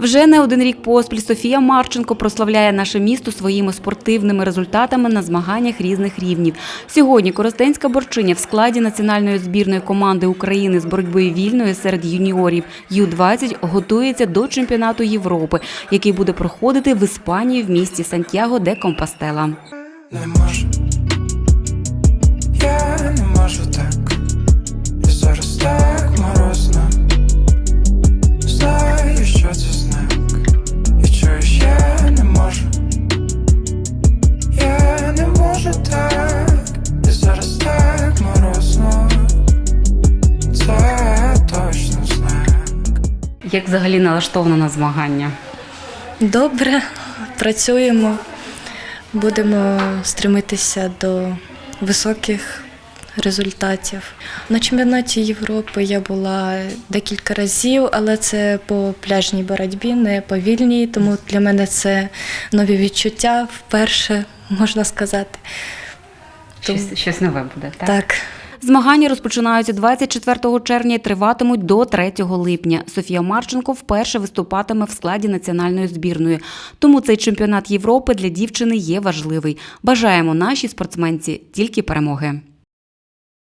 Вже не один рік поспіль Софія Марченко прославляє наше місто своїми спортивними результатами на змаганнях різних рівнів. Сьогодні Коростенська борчиня в складі національної збірної команди України з боротьби вільної серед юніорів Ю-20 готується до чемпіонату Європи, який буде проходити в Іспанії в місті Сантьяго де Компостела. Не можу, я не можу так. Як взагалі налаштовано на змагання? Добре, працюємо, будемо стремитися до високих результатів. На чемпіонаті Європи я була декілька разів, але це по пляжній боротьбі, не по вільній, тому для мене це нові відчуття вперше, можна сказати. Щось, щось нове буде, так? Так. Змагання розпочинаються 24 червня і триватимуть до 3 липня. Софія Марченко вперше виступатиме в складі національної збірної. Тому цей чемпіонат Європи для дівчини є важливий. Бажаємо нашій спортсменці тільки перемоги.